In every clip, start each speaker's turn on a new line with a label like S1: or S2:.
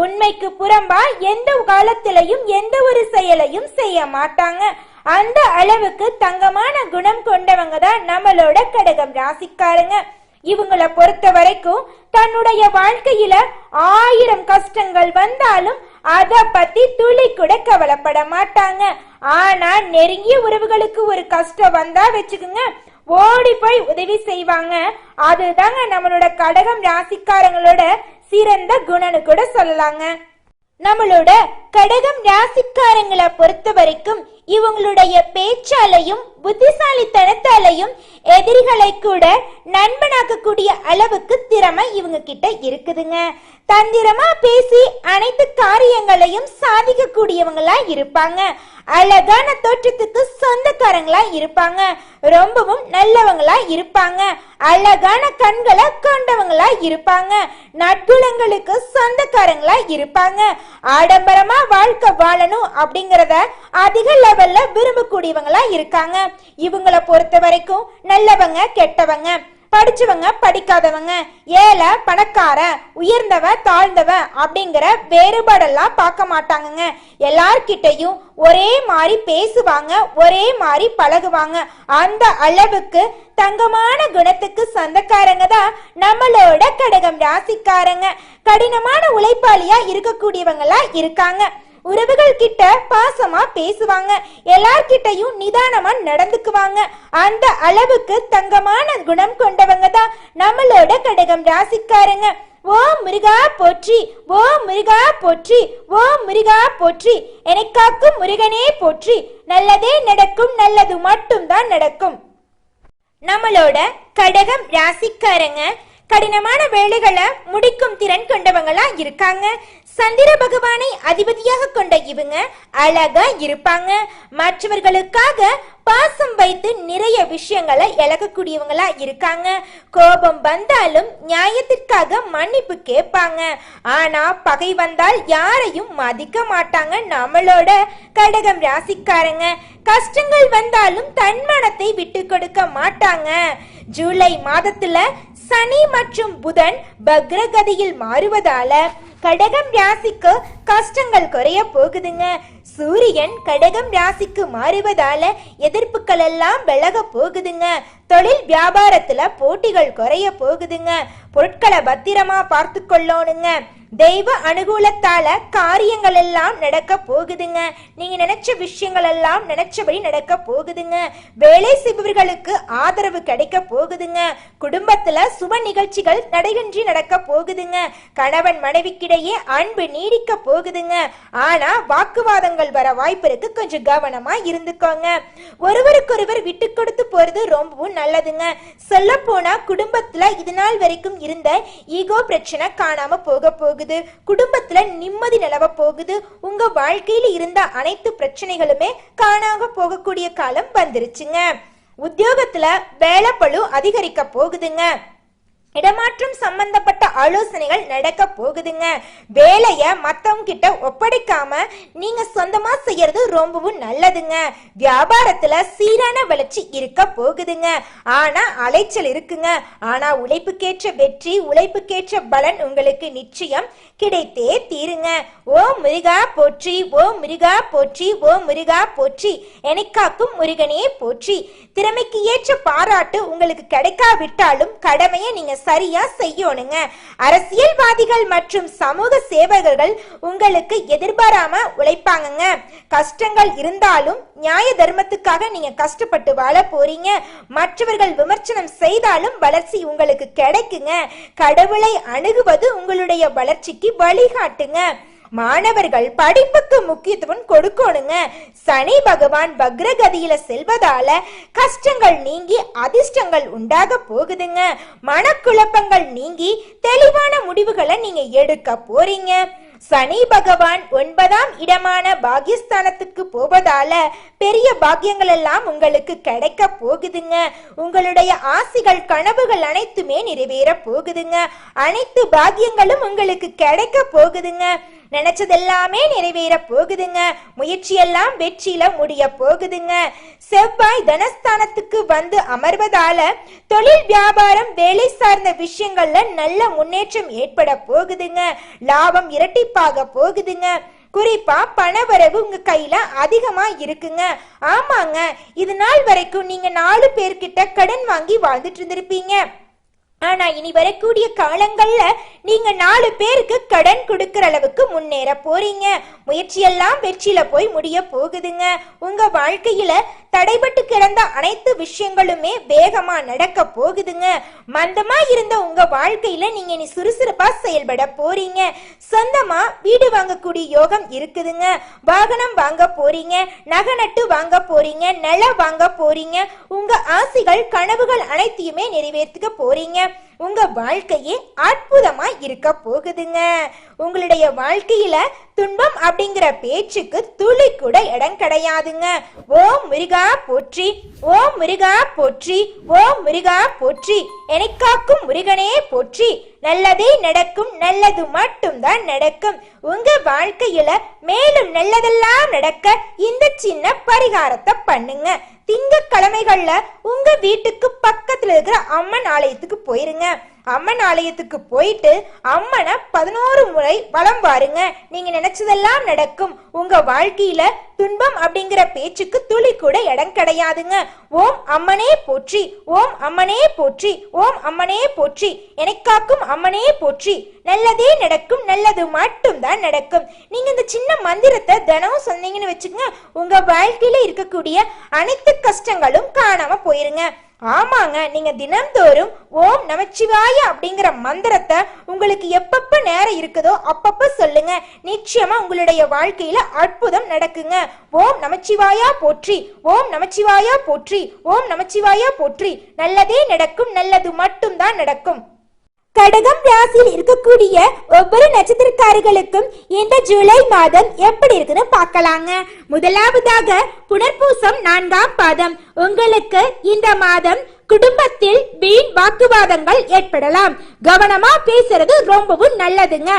S1: உண்மைக்கு புறம்பா எந்த காலத்திலையும் எந்த ஒரு செயலையும் செய்ய மாட்டாங்க. அந்த அளவுக்கு தங்கமான குணம் கொண்டவங்க தான் நம்மளோட கடகம் ராசிக்காரங்க. இவங்கள பொறுத்த வரைக்கும் தன்னுடைய வாழ்க்கையில ஆயிரம் கஷ்டங்கள் வந்தாலும் அத பத்தி துளி கூட கவலைப்பட மாட்டாங்க. ஆனா நெருங்கிய உறவுகளுக்கு ஒரு கஷ்டம் வந்தா வச்சுக்குங்க ஓடி போய் உதவி செய்வாங்க. அதுதாங்க நம்மளோட கடகம் ராசிக்காரங்களோட சிறந்த குணனு கூட சொல்லலாங்க. நம்மளோட கடகம் ராசிக்காரங்களை பொறுத்த வரைக்கும் இவங்களுடைய பேச்சாலையும் புத்திசாலித்தனத்தாலையும் எதிரிகளை கூட நண்பனாக்கக்கூடிய அளவுக்கு திறமை இவங்க கிட்ட இருக்குதுங்க. தந்திரமா பேசி அனைத்து காரியங்களையும் சாதிக்கக்கூடியவங்களா இருப்பாங்க. அழகான தோற்றத்துக்கு சொந்தக்காரங்களா இருப்பாங்க. ரொம்பவும் நல்லவங்களா இருப்பாங்க. அழகான கண்களை கொண்டவங்களா இருப்பாங்க. நட்புலங்களுக்கு சொந்தக்காரங்களா இருப்பாங்க. ஆடம்பரமா வாழ்க்கை வாழணும் அப்படிங்கறத அதிக லெவல்ல விரும்பக்கூடியவங்களா இருக்காங்க. இவங்கள பொறுத்த வரைக்கும் நல்லவங்க கெட்டவங்க படிச்சவங்க படிக்காதவங்க ஏழை பணக்கார உயர்ந்தவ தாழ்ந்தவ அப்படிங்கிற வேறுபாடெல்லாம் பார்க்க மாட்டாங்கங்க. எல்லார்கிட்டையும் ஒரே மாதிரி பேசுவாங்க ஒரே மாதிரி பழகுவாங்க. அந்த அளவுக்கு தங்கமான குணத்துக்கு சொந்தக்காரங்க தான் நம்மளோட கடகம் ராசிக்காரங்க. கடினமான உழைப்பாளியா இருக்கக்கூடியவங்களா இருக்காங்க. உறவுகள் கிட்ட பாசமா பேசுவாங்க. எல்லார்கிட்டயும் நிதானமா நடந்துக்குவாங்க. அந்த அளவுக்கு தங்கமான குணம் கொண்டவங்க தான் நம்மளோட கடகம் ராசிக்காரங்க. ஓ முருகா போற்றி ஓ முருகா போற்றி ஓ முருகா போற்றி எனக்காக்கும் முருகனே போற்றி. நல்லதே நடக்கும் நல்லது மட்டும்தான் நடக்கும். நம்மளோட கடகம் ராசிக்காரங்க கடினமான வேலைகளை முடிக்கும் திறன் கொண்டவங்களா இருக்காங்க. சந்திர பகவானை அதிபதியாக கொண்ட இவங்க அழகா இருப்பாங்க. மற்றவர்களுக்காக பாசம் வைத்து நிறைய விஷயங்களை இழக்கக்கூடியவங்களா இருக்காங்க. கோபம் வந்தாலும் நியாயத்திற்காக மன்னிப்பு கேட்பாங்க. ஆனா பகை வந்தால் யாரையும் மதிக்க மாட்டாங்க நம்மளோட கடகம் ராசிக்காரங்க. கஷ்டங்கள் வந்தாலும் தன்மானத்தை விட்டு கொடுக்க மாட்டாங்க. ஜூலை மாதத்துல சனி மற்றும் புதன் பக்ரகதியில் மாறுவதால கடகம் ராசிக்கு கஷ்டங்கள் குறைய போகுதுங்க. சூரியன் கடகம் ராசிக்கு மாறுவதால எதிர்ப்புகள் எல்லாம் விலக போகுதுங்க. தொழில் வியாபாரத்துல போட்டிகள் குறைய போகுதுங்க. பொருட்களை பத்திரமா பார்த்து கொள்ளணுங்க. தெய்வ அனுகூலத்தால காரியங்கள் எல்லாம் நடக்க போகுதுங்க. நீங்க நினைச்ச விஷயங்கள் எல்லாம் நினைச்சபடி நடக்க போகுதுங்க. வேலை செய்பவர்களுக்கு ஆதரவு கிடைக்க போகுதுங்க. குடும்பத்துல சுப நிகழ்ச்சிகள் நடைகின்றி நடக்க போகுதுங்க. கணவன் மனைவிக்கிடையே அன்பு நீடிக்க போகுதுங்க. ஆனா வாக்குவாதங்கள் வர வாய்ப்பு இருக்கு. கொஞ்சம் கவனமா இருந்துக்கோங்க. ஒருவருக்கொருவர் விட்டு கொடுத்து போறது ரொம்பவும் நல்லதுங்க. சொல்ல போனா குடும்பத்துல இது நாள் வரைக்கும் இருந்த ஈகோ பிரச்சனை காணாம போக போகுது. குடும்பத்துல நிம்மதி நிலவ போகுது. உங்க வாழ்க்கையில இருந்த அனைத்து பிரச்சனைகளுமே காணாம போகக்கூடிய காலம் வந்துருச்சுங்க. உத்தியோகத்துல வேலைப்பழு அதிகரிக்க போகுதுங்க. இடமாற்றம் சம்பந்தப்பட்ட ஆலோசனைகள் நடக்க போகுதுங்க. வேலைய மத்தவங்க கிட்ட ஒப்படைக்காம நீங்க சொந்தமா செய்யறது ரொம்பவும் நல்லதுங்க. வியாபாரத்துல சீரான வளர்ச்சி இருக்க போகுதுங்க. ஆனா அலைச்சல் இருக்குங்க. ஆனா உழைப்புக்கேற்ற வெற்றி உழைப்புக்கேற்ற பலன் உங்களுக்கு நிச்சயம் கிடைத்தே தீருங்க. ஓ முருகா போற்றி ஓ முருகா போற்றி ஓ முருகா போற்றி எனக்காக்கும் முருகனே போற்றி. திறமைக்கு ஏற்ற பாராட்டு உங்களுக்கு கிடைக்காவிட்டாலும் கடமையை நீங்க சரியா செய்யணுங்க. அரசியல்வாதிகள் மற்றும் சமூக சேவகர்கள் உங்களுக்கு எதிர்பாராம உழைப்பாங்கங்க. கஷ்டங்கள் இருந்தாலும் நியாய தர்மத்துக்காக நீங்க கஷ்டப்பட்டு வாழ போறீங்க. மற்றவர்கள் விமர்சனம் செய்தாலும் வளர்ச்சி உங்களுக்கு கிடைக்குங்க. கடவுளை அணுகுவது உங்களுடைய வளர்ச்சிக்கு வழிகாட்டுங்க. மாணவர்கள் படிப்புக்கு முக்கியத்துவம் கொடுக்கணுங்க. சனி பகவான் பக்ரகதியில செல்வதால கஷ்டங்கள் நீங்கி அதிர்ஷ்டங்கள் உண்டாக போகுதுங்க. மனக்குழப்பங்கள் நீங்கி தெளிவான முடிவுகளை நீங்க எடுக்க போறீங்க. சனி பகவான் ஒன்பதாம் இடமான பாகிஸ்தானத்துக்கு போவதால பெரிய பாக்கியங்கள் எல்லாம் உங்களுக்கு கிடைக்க போகுதுங்க. உங்களுடைய ஆசைகள் கனவுகள் அனைத்துமே நிறைவேற போகுதுங்க. அனைத்து பாக்கியங்களும் உங்களுக்கு கிடைக்க போகுதுங்க. நினைச்சதெல்லாமே நிறைவேற போகுதுங்க. முயற்சியெல்லாம் வெற்றியில முடிய போகுதுங்க. செவ்வாய் தனஸ்தானத்துக்கு வந்து அமர்வதால தொழில் வியாபாரம் வேலை சார்ந்த விஷயங்கள்ல நல்ல முன்னேற்றம் ஏற்பட போகுதுங்க. லாபம் இரட்டிப்பாக போகுதுங்க. குறிப்பா பணவரவு உங்க கையில அதிகமா இருக்குங்க. ஆமாங்க. இது நாள் வரைக்கும் நீங்க நாலு பேர்கிட்ட கடன் வாங்கி வாழ்ந்துட்டு இருந்திருப்பீங்க. ஆனா இனி வரக்கூடிய காலங்கள்ல நீங்க நாலு பேருக்கு கடன் கொடுக்கற அளவுக்கு முன்னேற போறீங்க. முயற்சியெல்லாம் வெற்றியில போய் முடிய போகுதுங்க. உங்க வாழ்க்கையில தடைபட்டு கிடந்த அனைத்து விஷயங்களுமே வேகமா நடக்க போகுதுங்க. மந்தமா இருந்த உங்க வாழ்க்கையில நீங்க இனி சுறுசுறுப்பா செயல்பட போறீங்க. சொந்தமா வீடு வாங்கக்கூடிய யோகம் இருக்குதுங்க. வாகனம் வாங்க போறீங்க நகை நட்டு வாங்க போறீங்க நிலம் வாங்க போறீங்க. உங்க ஆசைகள் கனவுகள் அனைத்தையுமே நிறைவேற்றுக்க போறீங்க. உங்க வாழ்க்கையே அற்புதமா இருக்க போகுதுங்க. உங்களுடைய வாழ்க்கையில துன்பம் அப்படிங்கிற பேச்சுக்கு துளி கூட இடம் கிடையாதுங்க. ஓம் முருகா போற்றி ஓம் முருகா போற்றி ஓம் முருகா போற்றி. எனக்காக்கும் முருகனே போற்றி. நல்லதே நடக்கும் நல்லது மட்டும்தான் நடக்கும். உங்க வாழ்க்கையில மேலும் நல்லதெல்லாம் நடக்க இந்த சின்ன பரிகாரத்தை பண்ணுங்க. திங்கக்கிழமைகள்ல உங்க வீட்டுக்கு பக்கத்துல இருக்கிற அம்மன் ஆலயத்துக்கு போயிருங்க. அம்மன் ஆலயத்துக்கு போயிட்டு அம்மனை பதினோரு முறை வலம் பாருங்க நீங்க நினைச்சதெல்லாம் நடக்கும். உங்க வாழ்க்கையில துன்பம் அப்படிங்கிற பேச்சுக்கு துளி கூட இடம் கிடையாதுங்க. ஓம் அம்மனே போற்றி ஓம் அம்மனே போற்றி ஓம் அம்மனே போற்றி. எனக்காக்கும் அம்மனே போற்றி. நல்லதே நடக்கும் நல்லது மட்டும்தான் நடக்கும். நீங்க இந்த சின்ன மந்திரத்தை தினமும் சொன்னீங்கன்னு வச்சுக்கோங்க. உங்க வாழ்க்கையில இருக்கக்கூடிய அனைத்து கஷ்டங்களும் காணாம போயிருங்க. ஆமாங்க நீங்க தினம்தோறும் ஓம் நமச்சிவாய அப்படிங்கிற மந்திரத்தை உங்களுக்கு எப்பப்ப நேரம் இருக்குதோ அப்பப்ப சொல்லுங்க. நிச்சயமா உங்களுடைய வாழ்க்கையில அற்புதம் நடக்குங்க. ஓம் நமச்சிவாயா போற்றி ஓம் நமச்சிவாயா போற்றி ஓம் நமச்சிவாயா போற்றி. நல்லதே நடக்கும் நல்லது மட்டும்தான் நடக்கும். கடகம் ராசியில் இருக்கக்கூடிய ஒவ்வொரு நட்சத்திரக்காரர்களுக்கும் இந்த ஜூலை மாதம் எப்படி இருக்குன்னு பார்க்கலாங்க. முதலாவதாக புனர்பூசம் நான்காம் பாதம். உங்களுக்கு இந்த மாதம் குடும்பத்தில் வீண் வாக்குவாதங்கள் ஏற்படலாம். கவனமா பேசுறது ரொம்பவும் நல்லதுங்க.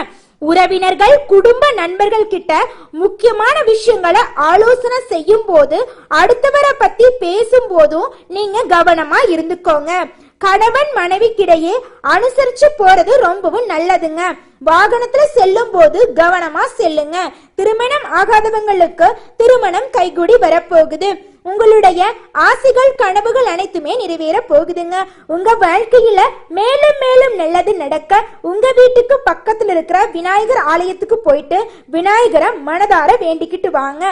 S1: உறவினர்கள் குடும்ப நண்பர்கள் கிட்ட முக்கியமான விஷயங்களை ஆலோசனை செய்யும் போது அடுத்தவரை பத்தி பேசும் போதும் நீங்க கவனமா இருந்துக்கோங்க. கணவன் மனைவிக்கிடையே அனுசரிச்சு போறது ரொம்பவும் நல்லதுங்க. வாகனத்துல செல்லும் போது கவனமா செல்லுங்க. திருமணம் ஆகாதவங்களுக்கு திருமணம் கைகூடி வரப்போகுது. உங்களுடைய ஆசைகள் கனவுகள் அனைத்துமே நிறைவேற போகுதுங்க. உங்க வாழ்க்கையில மேலும் மேலும் நல்லது நடக்க உங்க வீட்டுக்கு பக்கத்துல இருக்கிற விநாயகர் ஆலயத்துக்கு போயிட்டு விநாயகரை மனதார வேண்டிக்கிட்டு வாங்க.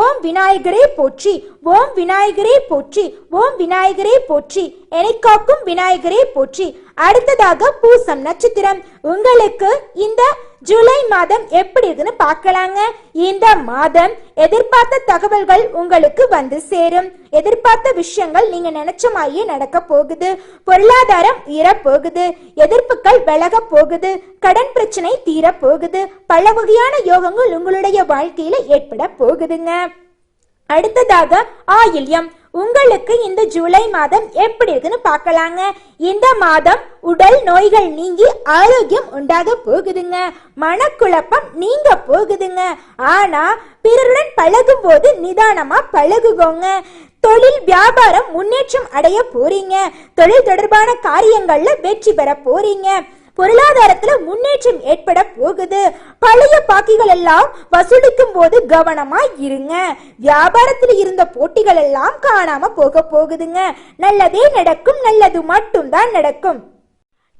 S1: ஓம் விநாயகரே போற்றி ஓம் விநாயகரே போற்றி ஓம் விநாயகரே போற்றி எனக்காக்கும் விநாயகரே போற்றி. அடுத்ததாக பூசம் நட்சத்திரம். உங்களுக்கு இந்த ஜூலை மாதம் எப்படி இருக்குன்னு பார்க்கலாங்க. இந்த மாதம் எதிர்பார்த்த தகவல்கள் உங்களுக்கு வந்து சேரும். எதிர்பார்த்த விஷயங்கள் நீங்க நினைச்ச மாதிரியே நடக்க போகுது. பொருளாதாரம் உயர போகுது எதிர்ப்புகள் விலக போகுது. கடன் பிரச்சனை தீர போகுது. பல வகையான யோகங்கள் உங்களுடைய வாழ்க்கையில ஏற்பட போகுதுங்க. அடுத்ததாக ஆயில்யம். உங்களுக்கு இந்த ஜூலை மாதம் எப்படி இருக்குன்னு பார்க்கலாங்க. இந்த மாதம் உடல் நோய்கள் நீங்கி ஆரோக்கியம் உண்டாக போகுதுங்க. மனக்குழப்பம் நீங்க போகுதுங்க. ஆனா பிறருடன் பழகும் போது நிதானமா பழகுகோங்க தொழில் வியாபாரம் முன்னேற்றம் அடைய போறீங்க. தொழில் தொடர்பான காரியங்கள்ல வெற்றி பெற போறீங்க. பொருளாதாரத்துல முன்னேற்றம் ஏற்பட போகுது. பழைய பாக்கிகள் எல்லாம் வசூலிக்கும் போது கவனமா இருங்க. வியாபாரத்தில் இருந்த போட்டிகள் எல்லாம் காணாம போக போகுதுங்க. நல்லதே நடக்கும் நல்லது மட்டும்தான் நடக்கும்.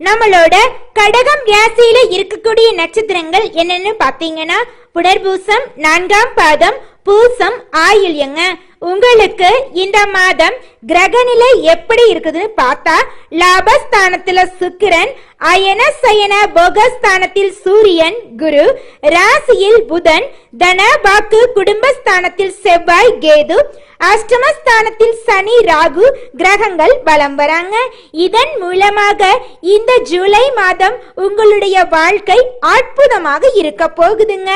S1: நம்மளோட கடகம் ராசியில இருக்கக்கூடிய நட்சத்திரங்கள் என்னன்னு பாத்தீங்கன்னா புனர்பூசம் நான்காம் பாதம் பூசம் ஆயில்யங்க. உங்களுக்கு இந்த மாதம் கிரகநிலை எப்படி இருக்குதுன்னு பார்த்தா லாபஸ்தானத்துல சுக்கிரன் அயன சயன போகஸ்தானத்தில் சூரியன் குரு ராசியில் புதன் தன வாக்கு குடும்பஸ்தானத்தில் செவ்வாய் கேது அஷ்டமஸ்தானத்தில் சனி ராகு கிரகங்கள் பலம் வராங்க. இதன் மூலமாக இந்த ஜூலை மாதம் உங்களுடைய வாழ்க்கை அற்புதமாக இருக்க போகுதுங்க.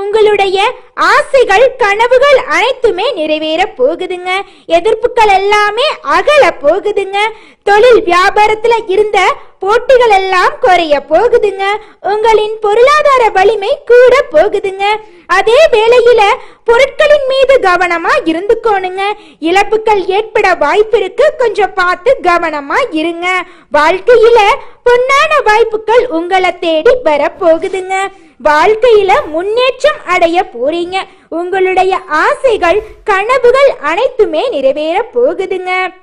S1: உங்களுடைய ஆசைகள் கனவுகள் அனைத்துமே நிறைவேற போகுதுங்க. எதிர்ப்புகள் எல்லாமே அகல போகுதுங்க. தொழில் வியாபாரத்துல இருந்த போட்டிகள் எல்லாம் குறைய போகுதுங்க. உங்களின் பொருளாதார வலிமை கூட போகுதுங்க. அதே வேளையில பொருட்களின் மீது கவனமா இருந்துக்கோணுங்க. இழப்புகள் ஏற்பட வாய்ப்பிருக்கு கொஞ்சம் பார்த்து கவனமா இருங்க. வாழ்க்கையில பொன்னான வாய்ப்புகள் உங்களை தேடி வர போகுதுங்க. வாழ்க்கையில முன்னேற்றம் அடைய போறீங்க. உங்களுடைய ஆசைகள் கனவுகள் அனைத்துமே நிறைவேற போகுதுங்க.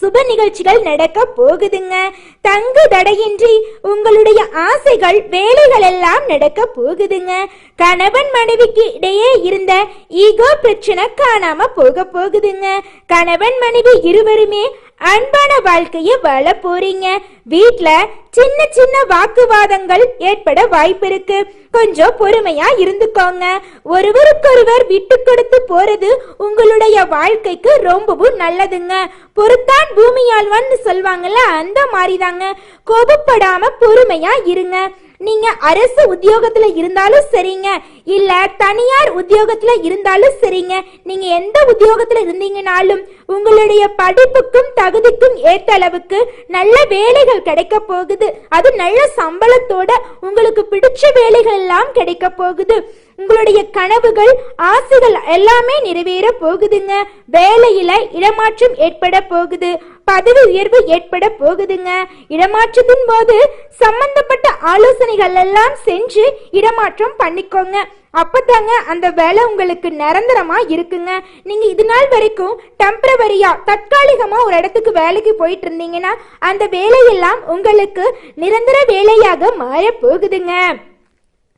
S1: சுப நிகழ்ச்சிகள் நடக்க போகுதுங்க. தங்கு தடையின்றி உங்களுடைய ஆசைகள் வேலைகள் எல்லாம் நடக்க போகுதுங்க. கணவன் மனைவிக்கு இடையே இருந்த ஈகோ பிரச்சனை காணாம போக போகுதுங்க. கணவன் மனைவி இருவருமே அன்பான வாழ்க்கையை வாழ போறீங்க. வீட்ல சின்ன சின்ன வாக்குவாதங்கள் ஏற்பட வாய்ப்பு இருக்கு. கொஞ்சம் பொறுமையா இருந்துக்கோங்க. ஒருவருக்கொருவர் விட்டு கொடுத்து போறது உங்களுடைய வாழ்க்கைக்கு ரொம்பவும் நல்லதுங்க. பொறுத்தான் பூமியாழ்வான்னு சொல்வாங்கல்ல அந்த மாதிரி தாங்க கோபப்படாம பொறுமையா இருங்க. நீங்க அரசு உத்தியோகத்துல இருந்தாலும் சரிங்க. இல்ல தனியார் உத்தியோகத்துல இருந்தாலும் சரிங்க. நீங்க எந்த உத்தியோகத்துல இருந்தீங்கனாலும் உங்களுடைய படிப்புக்கும் தகுதிக்கும் ஏற்ற அளவுக்கு நல்ல வேலைகள் கிடைக்க போகுது. அது நல்ல சம்பளத்தோட உங்களுக்கு பிடிச்ச வேலைகள் எல்லாம் கிடைக்க போகுது. உங்களுடைய கனவுகள் ஆசைகள் எல்லாமே நிறைவேற போகுதுங்க. வேலையில இடமாற்றம் ஏற்பட போகுது. பதவி உயர்வு ஏற்பட போகுதுங்க. இடமாற்றத்தின் போது சம்பந்தப்பட்ட ஆலோசனைகள் எல்லாம் செஞ்சு இடமாற்றம் பண்ணிக்கோங்க. அப்பதாங்க அந்த வேலை உங்களுக்கு நிரந்தரமா இருக்குங்க. நீங்க இது நாள் வரைக்கும் டெம்பரவரியா தற்காலிகமா ஒரு இடத்துக்கு வேலைக்கு போயிட்டு இருந்தீங்கன்னா அந்த வேலையெல்லாம் உங்களுக்கு நிரந்தர வேலையாக மாற போகுதுங்க.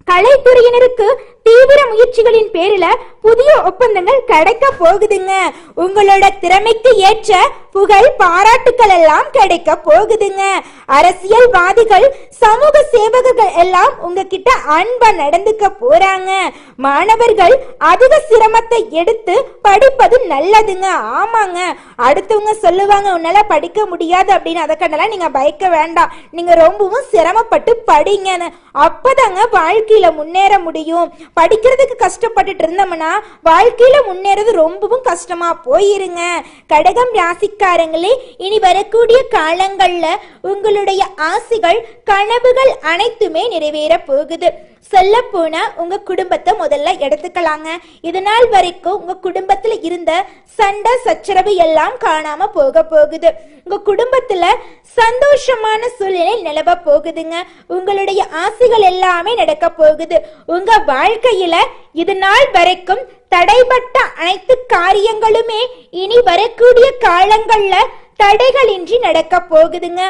S1: கலைத்துறையினருக்கு தீவிர முயற்சிகளின் பேரில புதிய ஒப்பந்தங்கள் கிடைக்க போகுதுங்க. உங்களோட திறமைக்கு ஏற்ற புகழ் பாராட்டுக்கள் எல்லாம் கிடைக்க போகுதுங்க. அரசியல்வாதிகள் சமூக சேவகர்கள் எல்லாம் உங்ககிட்ட அன்பா நடந்துக்க போறாங்க. மாணவர்கள் அதிக சிரமத்தை எடுத்து படிப்பது நல்லதுங்க. ஆமாங்க. அடுத்தவங்க சொல்லுவாங்க உன்னால படிக்க முடியாது அப்படின்னு. அதை கண்டெல்லாம் நீங்க பயக்க வேண்டாம். நீங்க ரொம்பவும் சிரமப்பட்டு படிங்கன்னு. அப்பதாங்க வாழ்க்கையில முன்னேற முடியும். படிக்கிறதுக்கு கஷ்டப்பட்டுட்டு இருந்தோம்னா வாழ்க்கையில முன்னேறது ரொம்பவும் கஷ்டமா போயிருங்க. கடகம் ராசிக்காரங்களே இனி வரக்கூடிய காலங்கள்ல உங்களுடைய ஆசைகள் கனவுகள் அனைத்துமே நிறைவேற போகுது. சொல்ல போனா உங்க குடும்பத்தை முதல்ல எடுத்துக்கலாங்க. இது நாள் வரைக்கும் உங்க குடும்பத்துல இருந்த சண்டை சச்சரவு எல்லாம் காணாம போக போகுது. உங்க குடும்பத்துல சந்தோஷமான சூழ்நிலை நிலவ போகுதுங்க. உங்களுடைய ஆசைகள் எல்லாமே நடக்க போகுது. உங்க வாழ்க்கையில இது நாள் வரைக்கும் தடைப்பட்ட அனைத்து காரியங்களுமே இனி வரக்கூடிய காலங்கள்ல தடைகளின்றி நடக்க போகுதுங்க.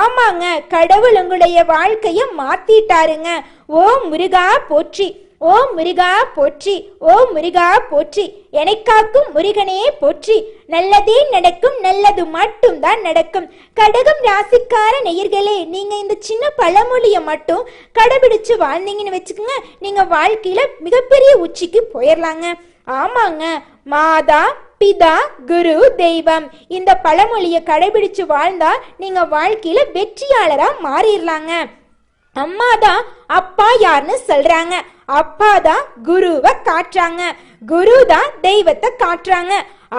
S1: ஆமாங்க கடவுள் உங்களுடைய வாழ்க்கையை மாத்திட்டாருங்க. ஓ முருகா போற்றி ஓ முருகா போற்றி ஓ முருகா போற்றி எனக்காக்கும் முருகனே போற்றி. நல்லதே நடக்கும் நல்லது மட்டும்தான் நடக்கும். கடகம் ராசிக்கார நேயர்களே நீங்க இந்த சின்ன பழமொழியை மட்டும் கடைபிடிச்சு வாழ்ந்தீங்கன்னு வச்சுக்கோங்க நீங்க வாழ்க்கையில மிகப்பெரிய உச்சிக்கு போயிடலாங்க ஆமாங்க மாதா பிதா குரு தெய்வம். இந்த பழமொழியை கடைபிடிச்சு வாழ்ந்தா நீங்க வாழ்க்கையில வெற்றியாளரா மாறிடலாங்க. அம்மா தான் அப்பா யாருன்னு சொல்றாங்க. அப்பா தான் குருவை காட்டுறாங்க. குரு தான் தெய்வத்தை காட்டுறாங்க.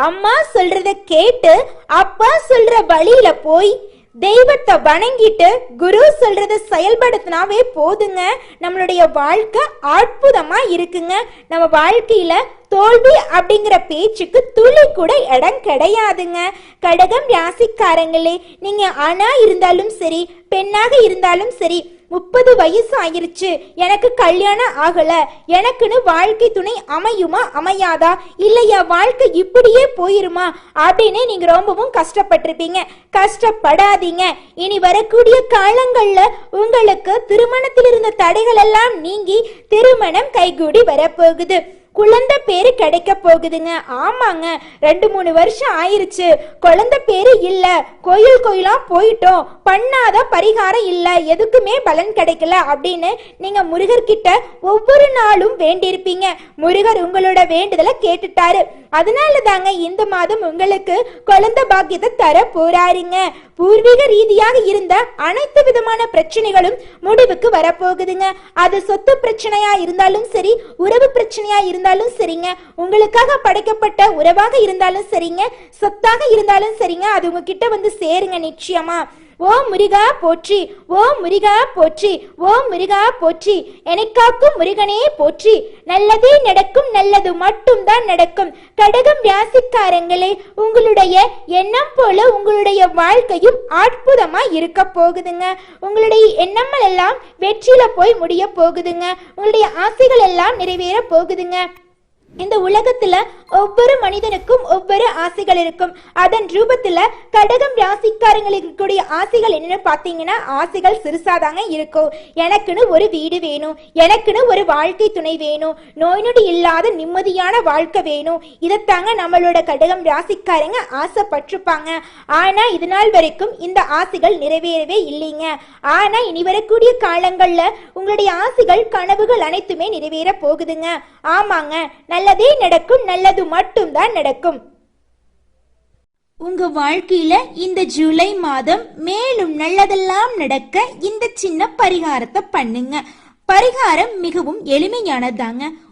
S1: அம்மா சொல்றத கேட்டு அப்பா சொல்ற வழியில போய் தெய்வத்தை வணங்கிட்டு குரு சொல்றத செயல்படுத்தினாவே போதுங்க. நம்மளுடைய வாழ்க்கை அற்புதமா இருக்குங்க. நம்ம வாழ்க்கையில தோல்வி அப்படிங்கிற பேச்சுக்கு துளி கூட இடம் கிடையாதுங்க. கடகம் ராசிக்காரங்களே நீங்க ஆணா இருந்தாலும் சரி பெண்ணாக இருந்தாலும் சரி முப்பது வயசு ஆயிருச்சு. எனக்கு கல்யாணம் ஆகல. எனக்குன்னு வாழ்க்கை துணை அமையுமா? அமையாதா? இல்லையா? வாழ்க்கை இப்படியே போயிருமா? அப்படின்னு நீங்க ரொம்பவும் கஷ்டப்பட்டிருப்பீங்க. கஷ்டப்படாதீங்க. இனி வரக்கூடிய காலங்கள்ல உங்களுக்கு திருமணத்தில் இருந்த தடைகள் எல்லாம் நீங்கி திருமணம் கைகூடி வரப்போகுது. குழந்தை பேரு கிடைக்க போகுதுங்க. ஆமாங்க. ரெண்டு மூணு வருஷம் ஆயிருச்சு. குழந்தை பேரு இல்ல. கோயில் கோயிலா போயிட்டோம். பண்ணாத பரிகாரம் இல்ல. எதுக்குமே பலன் கிடைக்கல அப்படின்னு நீங்க முருகர் கிட்ட ஒவ்வொரு நாளும் வேண்டியிருப்பீங்க. முருகர் உங்களோட வேண்டுதலை கேட்டுட்டாரு. அதனால தாங்க இந்த மாதம் உங்களுக்கு குழந்தை பாக்கியத்தை தர போறாருங்க. பூர்வீக ரீதியாக இருந்த அனைத்து விதமான பிரச்சனைகளும் முடிவுக்கு வரப்போகுதுங்க. அது சொத்து பிரச்சனையா இருந்தாலும் சரி உறவு பிரச்சனையா இருந்தாலும் சரிங்க. உங்களுக்காக படைக்கப்பட்ட உறவாக இருந்தாலும் சரிங்க. சொத்தாக இருந்தாலும் சரிங்க. அது உங்ககிட்ட வந்து சேருங்க நிச்சயமா. ஓ முருகா போற்றி ஓ முருகா போற்றி ஓ முருகா போற்றி. எனக்காக்கும் முருகனே போற்றி. நல்லதே நடக்கும் நல்லது மட்டும்தான் நடக்கும். கடகம் ராசிக்காரங்களே உங்களுடைய எண்ணம் போல உங்களுடைய வாழ்க்கையும் அற்புதமா இருக்க போகுதுங்க. உங்களுடைய எண்ணங்கள் எல்லாம் வெற்றியில போய் முடிய போகுதுங்க. உங்களுடைய ஆசைகள் எல்லாம் நிறைவேற போகுதுங்க. இந்த உலகத்துல ஒவ்வொரு மனிதனுக்கும் ஒவ்வொரு ஆசைகள் இருக்கும். அதன் ரூபத்துல கடகம் ராசிக்காரங்களுக்கு ஆசைகள் என்னன்னு பாத்தீங்கன்னா ஆசைகள் சிறுசாதாங்க இருக்கும். எனக்குன்னு ஒரு வீடு வேணும். எனக்குன்னு ஒரு வாழ்க்கை துணை வேணும். நோய் நொடி இல்லாத நிம்மதியான வாழ்க்கை வேணும். இதைத்தாங்க நம்மளோட கடகம் ராசிக்காரங்க ஆசைப்பட்டிருப்பாங்க. ஆனா இது நாள் வரைக்கும் இந்த ஆசைகள் நிறைவேறவே இல்லைங்க. ஆனா இனி வரக்கூடிய காலங்கள்ல உங்களுடைய ஆசைகள் கனவுகள் அனைத்துமே நிறைவேற போகுதுங்க. ஆமாங்க. நல்லதே நடக்கும் நல்லது மட்டும்தான் நடக்கும். உங்க வாழ்க்கையில இந்த ஜூலை மாதம் மேலும் நல்லதெல்லாம் நடக்க இந்த சின்ன பரிகாரத்தை பண்ணுங்க. பரிகாரம் மிகவும் எளிமையானதாங்க.